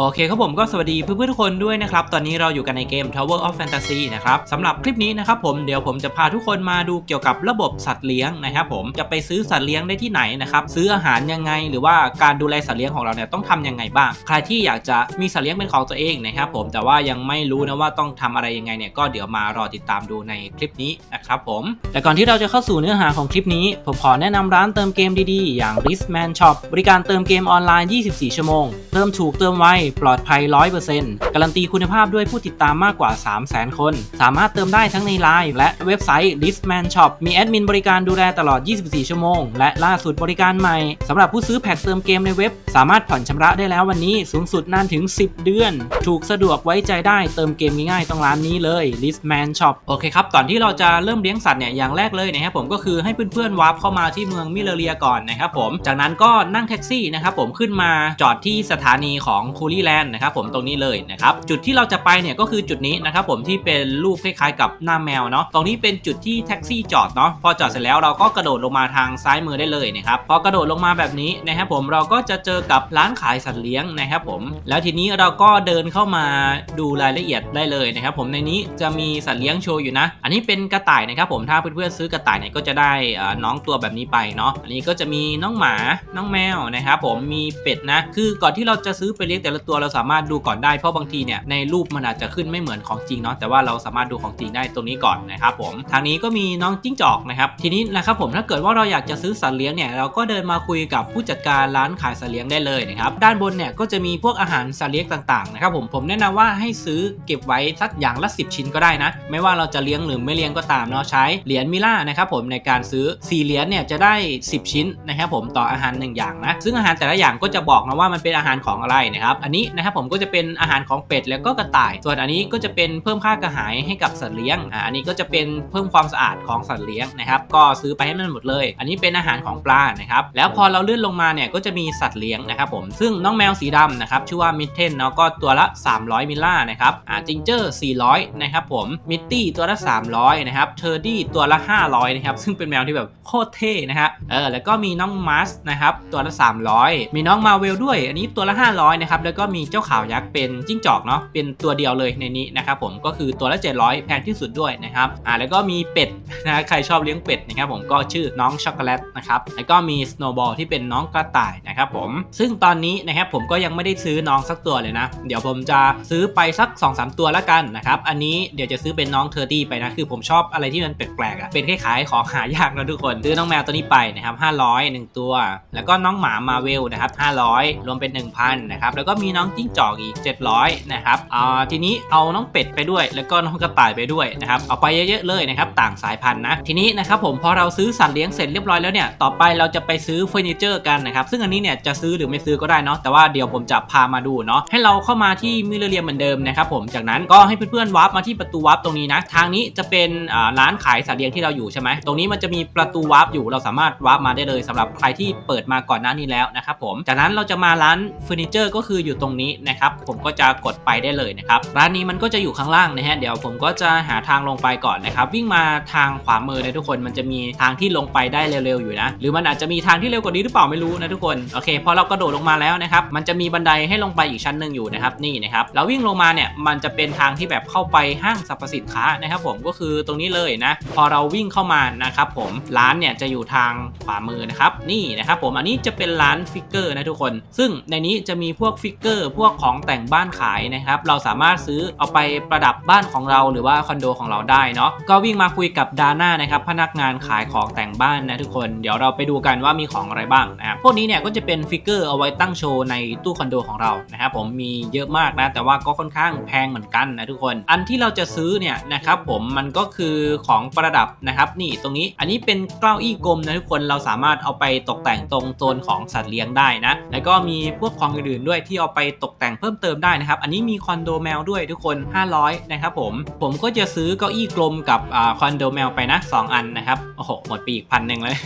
โอเคครับผมก็สวัสดีเพื่อนๆทุกคนด้วยนะครับ ตอนนี้เราอยู่กันในเกม Tower of Fantasy นะครับสำหรับคลิปนี้นะครับผมเดี๋ยวผมจะพาทุกคนมาดูเกี่ยวกับระบบสัตว์เลี้ยงนะครับผมจะไปซื้อสัตว์เลี้ยงได้ที่ไหนนะครับซื้ออาหารยังไง หรือว่าการดูแลสัตว์เลี้ยงของเราเนี่ยต้องทำยังไงบ้าง ใครที่อยากจะมีสัตว์เลี้ยงเป็นของตัวเองนะครับผมแต่ว่ายังไม่รู้นะว่าต้องทำอะไรยังไงเนี่ยก็เดี๋ยวมารอติดตามดูในคลิปนี้นะครับผมแต่ก่อนที่เราจะเข้าสู่เนื้อหาของคลิปนี้ ผมขอแนะนำร้านเติมเกมดีๆ อย่าง r i s m a n Shop บริการเติมเกมออนไลน์ 24 ชั่วโมงเติมถูกเติมไวปลอดภัย 100%การันตีคุณภาพด้วยผู้ติดตามมากกว่า 300,000 คน สามารถเติมได้ทั้งในไลน์และเว็บไซต์ r i s m a n Shop มีแอดมินบริการดูแลตลอด 24 ชั่วโมง และล่าสุดบริการใหม่สำหรับผู้ซื้อแพ็คเติมเกมในเว็บ สามารถผ่อนชำระได้แล้ววันนี้สูงสุดนานถึง 10 เดือน ถูกสะดวกไว้ใจได้เติมเกมง่ายๆต้องร้านนี้เลย r i s m a n Shop โอเคครับ ก่อนที่เราจะเริ่มเลี้ยงสัตว์เนี่ยอย่างแรกเลยนะครับผมก็คือให้เพื่อนๆวาร์ปเข้ามาที่เมืองมิเลเรียก่อนนะครับผม จากนั้นก็นั่งแท็กซี่นะครับผมขึ้นมาจอดที่สถานีของคูลี่แลนด์นะครับผมตรงนี้เลยนะครับจุดที่เราจะไปเนี่ยก็คือจุดนี้นะครับผมที่เป็นรูปคล้ายๆกับหน้าแมวเนาะตรงนี้เป็นจุดที่แท็กซี่จอดเนาะพอจอดเสร็จแล้วเราก็กระโดดลงมาทางซ้ายมือได้เลยนะครับพอกระโดดลงมาแบบนี้นะครับผมเราก็จะเจอกับร้านขายสัตว์เลี้ยงนะครับผมแล้วทีนี้เราก็เดินเข้ามาดูรายละเอียดได้เลยนะครับผมในนี้จะมีสัตว์เลี้ยงโชว์อยู่นะ อันนี้เป็นกระต่ายนะครับผมถ้าเพื่อนๆซื้อกระต่ายเนี่ยก็จะได้อ่าน้องตัวแบบนี้ไปเนาะอันนี้ก็จะมีน้องหมาน้องแมวนะครับผมมีเป็ดนะคือก่อนที่เราจะซื้อไปเลี้ยงแต่ละตัวเราสามารถดูก่อนได้เพราะบางทีเนี่ยในรูปมันอาจจะขึ้นไม่เหมือนของจริงเนาะแต่ว่าเราสามารถดูของจริงได้ตรงนี้ก่อนนะครับผมทางนี้ก็มีน้องจิ้งจอกนะครับทีนี้นะครับผมถ้าเกิดว่าเราอยากจะซื้อสัตว์เลี้ยงเนี่ยเราก็เดินมาคุยกับผู้จัดการร้านขายสัตว์เลี้ยงได้เลยนะครับด้านบนเนี่ยก็จะมีพวกอาหารสัตว์เลี้ยงต่างๆนะครับผมผมแนะนำว่าให้ซื้อเก็บไว้สักอย่างละ 10 ชิ้นก็ได้นะ ไม่ว่าเราจะเลี้ยงหรือไม่เลี้ยงก็ตามเนาะใช้เหรียญมิล่านะครับผมในการซื้อ4เหรียญเนี่ยจะได้ 10 ชิ้นนะครับผมต่ออาหาร 1 อย่างนะซึ่งอาหารแต่ละอย่างก็จะบอกนะว่ามันเป็นอาหารของอะไรนะครับอันนี้นะครับผมก็จะเป็นอาหารของเป็ดแล้วก็กระต่าย ส่วนอันนี้ก็จะเป็นเพิ่มค่ากระหายให้กับสัตว์เลี้ยงอ่าอันนี้ก็จะเป็นเพิ่มความสะอาดของสัตว์เลี้ยงนะครับก็ซื้อไปให้มันหมดเลย อันนี้เป็นอาหารของปลานะครับแล้วพอเราเลื่อนลงมาเนี่ยก็จะมีสัตว์เลี้ยงนะครับผมซึ่งน้องแมวสีดำนะครับชื่อว่ามิทเทนเนาะก็ตัวละ 300 มิลล่านะครับอ่าจิงเจอร์ 400 นะครับผมมิตตี้ตัวละ 300 นะครับเทอร์ดี้ตัวละ 500 นะครับซึ่งเป็นแมวที่แบบโคตรเท่นะฮะเออแล้วก็มีน้องมัสนะครับตัวละ 300 มีน้องมาเวลด้วย อันนี้ตัวละ 500 นะครับแล้วก็มีเจ้าขาวยักษ์เป็นจิ้งจอกเนาะเป็นตัวเดียวเลยในนี้นะครับผมก็คือตัวละ 700 แพงที่สุดด้วยนะครับอ่าแล้วก็มีเป็ดนะใครชอบเลี้ยงเป็ดนะครับผมก็ชื่อน้องช็อกโกแลตนะครับแล้วก็มีสโนว์บอลที่เป็นน้องกระต่ายนะครับผมซึ่งตอนนี้นะครับผมก็ยังไม่ได้ซื้อน้องสักตัวเลยนะ เดี๋ยวผมจะซื้อไปสัก 2-3 ตัวแล้วกันนะครับอันนี้เดี๋ยวจะซื้อเป็นน้องเทอร์ดี้ไปนะคือผมชอบอะไรที่มันแปลกๆอะเป็นคล้ายๆของหายากนะทุกคนซื้อน้องแมวตัวนี้ไปนะครับ500 1 ตัว แล้วก็น้องหมามาเวลนะครับ500 รวมเป็น 1,000นะครับแล้วก็มีีน้องจิ้งจอกอีก 700นะครับอ่าทีนี้เอาน้องเป็ดไปด้วย แล้วก็น้องกระต่ายไปด้วยนะครับเอาไปเยอะๆเลยนะครับต่างสายพันธุ์นะทีนี้นะครับผมพอเราซื้อสัตว์เลี้ยงเสร็จเรียบร้อยแล้วเนี่ยต่อไปเราจะไปซื้อเฟอร์นิเจอร์กันนะครับซึ่งอันนี้เนี่ยจะซื้อหรือไม่ซื้อก็ได้เนาะแต่ว่าเดี๋ยวผมจะพามาดูเนาะให้เราเข้ามาที่มิเลเรียมเหมือนเดิมนะครับผมจากนั้นก็ให้เพื่อนๆวาร์ปมาที่ประตูวาร์ปตรงนี้นะทางนี้จะเป็นอ่าร้านขายสัตว์เลี้ยงที่เราอยู่ใช่ไหมตรงนี้มันจะมีประตูวาร์ปอยู่เราสามารถวาร์ปมาได้เลยสำหรับใครที่เปิดมาก่อนหน้านี้แล้วนะครับผมจากนั้นเราจะมาร้านเฟอร์นิเจอร์ก็คืออยู่ตรงนี้นะครับ ผมก็จะกดไปได้เลยนะครับ ร้านนี้มันก็จะอยู่ข้างล่างนะฮะ เดี๋ยวผมก็จะหาทางลงไปก่อนนะครับ วิ่งมาทางขวามือนะทุกคน มันจะมีทางที่ลงไปได้เร็วๆอยู่นะ หรือมันอาจจะมีทางที่เร็วกว่านี้หรือเปล่าไม่รู้นะทุกคน โอเค พอเรากระโดดลงมาแล้วนะครับ มันจะมีบันไดให้ลงไปอีกชั้นหนึ่งอยู่นะครับ นี่นะครับ เราวิ่งลงมาเนี่ย มันจะเป็นทางที่แบบเข้าไปห้างสรรพสินค้านะครับ ผม ก็คือตรงนี้เลยนะ พอเราวิ่งเข้ามานะครับผม ร้านเนี่ยจะอยู่ทางขวามือนะครับ นี่นะครับผม อันนี้จะเป็นร้านฟิกเกอร์นะทุกคน ซึ่งในนี้จะมีพวกฟิกเกอร์ พวกของแต่งบ้านขายนะครับ เราสามารถซื้อเอาไปประดับบ้านของเราหรือว่าคอนโดของเราได้เนาะก็วิ่งมาคุยกับดาน่านะครับพนักงานขายของแต่งบ้านนะทุกคนเดี๋ยวเราไปดูกันว่ามีของอะไรบ้างนะครับพวกนี้เนี่ยก็จะเป็นฟิกเกอร์เอาไว้ตั้งโชว์ในตู้คอนโดของเรานะครับผมมีเยอะมากนะแต่ว่าก็ค่อนข้างแพงเหมือนกันนะทุกคน อันที่เราจะซื้อเนี่ยนะครับผมมันก็คือของประดับนะครับนี่ตรงนี้อันนี้เป็นเก้าอี้กลมนะทุกคนเราสามารถเอาไปตกแต่งตรงโซนของสัตว์เลี้ยงได้นะแล้วก็มีพวกของอื่นๆด้วยที่เอาไปไปตกแต่งเพิ่มเติมได้นะครับ อันนี้มีคอนโดแมวด้วยทุกคน 500 นะครับผม ผมก็จะซื้อเก้าอี้กลมกับคอนโดแมวไปนะสองอันนะครับ โอ้โห หมดไปอีกพันหนึ่งเลย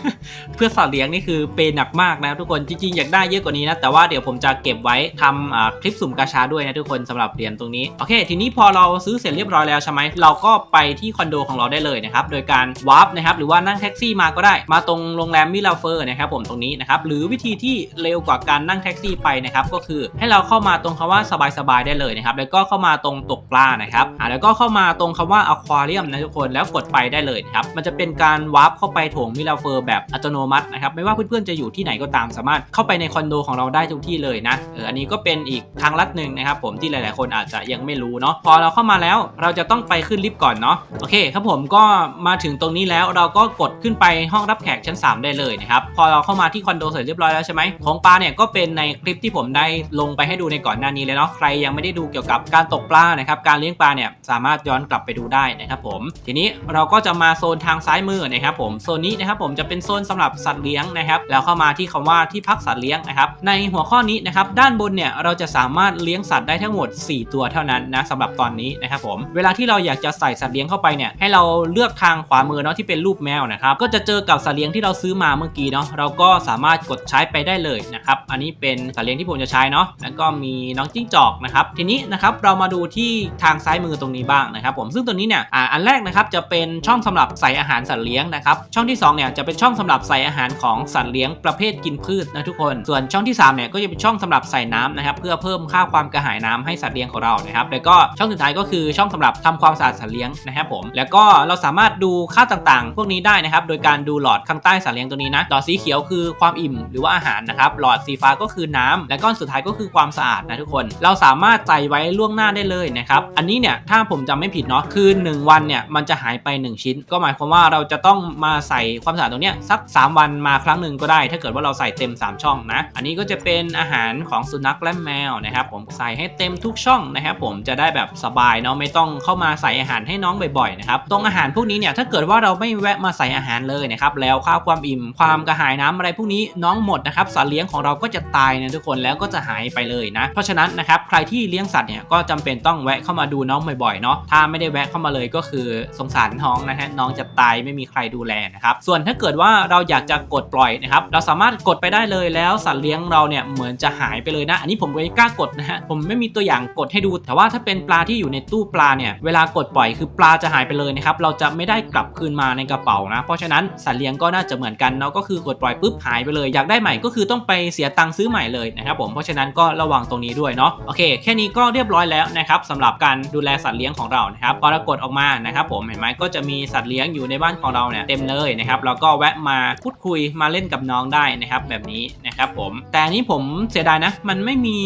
เพื่อสัตว์เลี้ยงนี่คือเปย์หนักมากนะทุกคน จริงๆ อยากได้เยอะกว่านี้นะ แต่ว่าเดี๋ยวผมจะเก็บไว้ทำคลิปสุ่มกาชาด้วยนะทุกคนสำหรับเหรียญตรงนี้ โอเค ทีนี้พอเราซื้อเสร็จเรียบร้อยแล้วใช่ไหมเราก็ไปที่คอนโดของเราได้เลยนะครับ โดยการวาร์ปนะครับ หรือว่านั่งแท็กซี่มาก็ได้ มาตรงโรงแรมมิลาเฟอร์นะครับผมตรงนี้นะครับ หรือวิธีที่เร็วกว่าการนั่งแท็กซี่ไปนะครับ ก็คือให้เราเข้ามาตรงคำว่าสบายๆได้เลยนะครับแล้วก็เข้ามาตรงตกปลานะครับแล้วก็เข้ามาตรงคำว่าอควาเรียมนะทุกคนแล้วกดไปได้เลยนะครับมันจะเป็นการวาร์ปเข้าไปโถงมิลาเฟอร์แบบอัตโนมัตินะครับไม่ว่าเพื่อนๆจะอยู่ที่ไหนก็ตามสามารถเข้าไปในคอนโดของเราได้ทุกที่เลยนะเอออันนี้ก็เป็นอีกทางลัดหนึ่งนะครับผมที่หลายๆ คนอาจจะยังไม่รู้เนาะพอเราเข้ามาแล้วเราจะต้องไปขึ้นลิฟต์ก่อนเนาะโอเคครับผมก็มาถึงตรงนี้แล้วเราก็กดขึ้นไปห้องรับแขกชั้น 3 ได้เลยนะครับพอเราเข้ามาที่คอนโดเสร็จเรียบร้อยแล้วใช่ไหมของปลาเนี่ยก็เป็นในคลิปที่ผมได้ลงไปให้ดูในก่อนหน้านี้เลยเนาะใครยังไม่ได้ดูเกี่ยวกับการตกปลานะครับการเลี้ยงปลาเนี่ยสามารถย้อนกลับไปดูได้นะครับผมทีนี้เราก็จะมาโซนทางซ้ายมือนะครับผมโซนนี้นะครับผมจะเป็นโซนสำหรับสัตว์เลี้ยงนะครับแล้วเข้ามาที่คำว่าที่พักสัตว์เลี้ยงนะครับในหัวข้อนี้นะครับด้านบนเนี่ยเราจะสามารถเลี้ยงสัตว์ได้ทั้งหมด 4 ตัวเท่านั้นนะสำหรับตอนนี้นะครับผมเวลาที่เราอยากจะใส่สัตว์เลี้ยงเข้าไปเนี่ยให้เราเลือกทางขวามือเนาะที่เป็นรูปแมวนะครับก็จะเจอกับสัตว์เลี้ยงที่เราซื้อมาเมื่อกี้เนาะเราก็สามารถกดใช้ไปได้เลยนะครับอันนี้เป็นสัตว์เลี้ยงที่ผมจะใช้เนาะแล้วก็มีน้องจิ้งจอกนะครับ ทีนี้นะครับเรามาดูที่ทางซ้ายมือตรงนี้บ้างนะครับผมซึ่งตัวนี้เนี่ยอ่าอันแรกนะครับจะเป็นช่องสำหรับใส่อาหารสัตว์เลี้ยงนะครับช่องที่สองเนี่ยจะเป็นช่องสำหรับใส่อาหารของสัตว์เลี้ยงประเภทกินพืชนะทุกคน ส่วนช่องที่สามเนี่ยก็จะเป็นช่องสำหรับใส่น้ำนะครับเพื่อเพิ่มค่าความกระหายน้ำให้สัตว์เลี้ยงของเรานะครับแล้วก็ช่องสุดท้ายก็คือช่องสำหรับทำความสะอาดสัตว์เลี้ยงนะครับผมแล้วก็เราสามารถดูค่าต่างๆ พวกนี้ได้นะครับโดยการดูหลอดข้างใต้สัตว์เลี้ยงตัวนี้นะหลอดสีเขียวคือความอิ่มหรือว่าอาหารนะครับหลอดสีฟ้าก็คือน้ำและก้อนสุดท้ายก็คือความความสะอาดนะทุกคน เราสามารถใส่ไว้ล่วงหน้าได้เลยนะครับ อันนี้เนี่ยถ้าผมจำไม่ผิดเนาะคือ 1 วันเนี่ยมันจะหายไป 1 ชิ้น ก็หมายความว่าเราจะต้องมาใส่ความสะอาดตรงเนี้ยสัก 3 วันมาครั้งหนึ่งก็ได้ ถ้าเกิดว่าเราใส่เต็ม 3 ช่องนะ อันนี้ก็จะเป็นอาหารของสุนัขและแมวนะครับผมใส่ให้เต็มทุกช่องนะครับผมจะได้แบบสบายเนาะไม่ต้องเข้ามาใส่อาหารให้น้องบ่อยๆนะครับตรงอาหารพวกนี้เนี่ยถ้าเกิดว่าเราไม่แวะมาใส่อาหารเลยนะครับแล้วค่าความอิ่มความกระหายน้ำอะไรพวกนี้น้องหมดนะครับสัตว์เลี้ยงของเราก็จะตายนะทุกคนแล้วก็จะหายไปเลยนะ เพราะฉะนั้นนะครับใครที่เลี้ยงสัตว์เนี่ยก็จำเป็นต้องแวะเข้ามาดูน้องบ่อยๆเนาะถ้าไม่ได้แวะเข้ามาเลยก็คือสงสารน้องนะฮะน้องจะตายไม่มีใครดูแลนะครับส่วนถ้าเกิดว่าเราอยากจะกดปล่อยนะครับเราสามารถกดไปได้เลยแล้วสัตว์เลี้ยงเราเนี่ยเหมือนจะหายไปเลยนะ อันนี้ผมไม่กล้ากดนะฮะผมไม่มีตัวอย่างกดให้ดู แต่ว่าถ้าเป็นปลาที่อยู่ในตู้ปลาเนี่ยเวลากดปล่อยคือปลาจะหายไปเลยนะครับเราจะไม่ได้กลับคืนมาในกระเป๋านะ เพราะฉะนั้นสัตว์เลี้ยงก็น่าจะเหมือนกันเนาะก็คือกดปล่อยปุ๊บหายไปเลย อยากได้ใหม่ก็คือต้องไปเสียตังค์ซื้อใหม่เลยนะครับผมเพราะฉะนั้นก็ระวังตรงนี้ด้วยเนาะโอเค แค่นี้ก็เรียบร้อยแล้วนะครับสำหรับการดูแลสัตว์เลี้ยงของเรานะครับพอเรากดออกมานะครับผมเห็นไหมก็จะมีสัตว์เลี้ยงอยู่ในบ้านของเราเนี่ยเต็มเลยนะครับแล้วก็แวะมาพูดคุยมาเล่นกับน้องได้นะครับแบบนี้นะครับผมแต่นนี้ผมเสียดายนะ มันไม่มี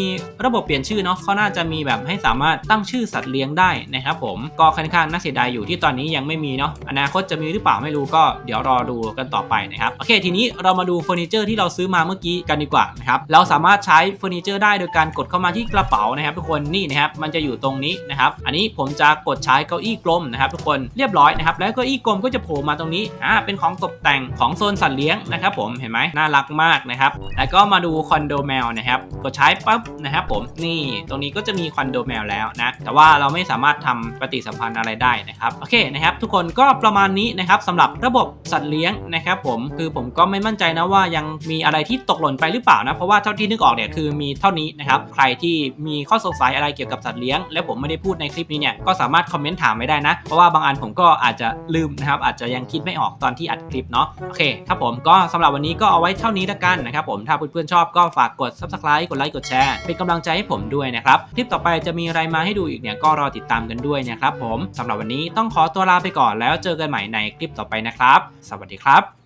ระบบเปลี่ยนชื่อเนาะเขาน่าจะมีแบบให้สามารถตั้งชื่อสัตว์เลี้ยงได้นะครับผมก็ค่อนข้างน่าเสียดายอยู่ที่ตอนนี้ยังไม่มีเนาะอนาคตจะมีหรือเปล่าไม่รู้ก็เดี๋ยวรอดูกันต่อไปนะครับโอเคทีนี้เรามาดูเฟอร์นิเจอร์ที่เราซื้อมาเมื่อกี้กันดีกว่านะครับเราสามารถใช้เฟอร์นิเจอร์ได้โดยการกดเข้ามาที่กระเป๋านะครับ ทุกคนนี่นะครับมันจะอยู่ตรงนี้นะครับ อันนี้ผมจะกดใช้เก้าอี้กลมนะครับ ทุกคนเรียบร้อยนะครับแล้วเก้าอี้กลมก็จะโผล่มาตรงนี้อ่าเป็นของตกแต่งของโซนสัตว์เลี้ยงนะครับ ผมเห็นไหมน่ารักมากนะครับแล้วก็มาดูคอนโดแมวนะครับกดใช้ปั๊บนะครับ ผมนี่ตรงนี้ก็จะมีคอนโดแมวแล้วนะแต่ว่าเราไม่สามารถทำปฏิสัมพันธ์อะไรได้นะครับโอเคนะครับ ทุกคนก็ประมาณนี้นะครับสำหรับระบบสัตว์เลี้ยงนะครับผมคือผมก็ไม่มั่นใจนะว่ายังมีอะไรที่ตกหล่นไปหรือเปล่านะเพราะว่าเท่าที่นึกออกเนี่ยคือมีเท่านี้นะครับ ใครที่มีข้อสงสัยอะไรเกี่ยวกับสัตว์เลี้ยง และผมไม่ได้พูดในคลิปนี้เนี่ยก็สามารถคอมเมนต์ถามไม่ได้นะ เพราะว่าบางอันผมก็อาจจะลืมนะครับ อาจจะยังคิดไม่ออกตอนที่อัดคลิปเนาะโอเคครับผมก็สำหรับวันนี้ก็เอาไว้เท่านี้ละกันนะครับผมถ้าเพื่อนๆชอบก็ฝากกด subscribe กดไลค์กดแชร์เป็นกำลังใจให้ผมด้วยนะครับคลิปต่อไปจะมีอะไรมาให้ดูอีกเนี่ยก็รอติดตามกันด้วยนะครับผมสำหรับวันนี้ต้องขอตัวลาไปก่อนแล้วเจอกันใหม่ในคลิปต่อไปนะครับ สวัสดีครับ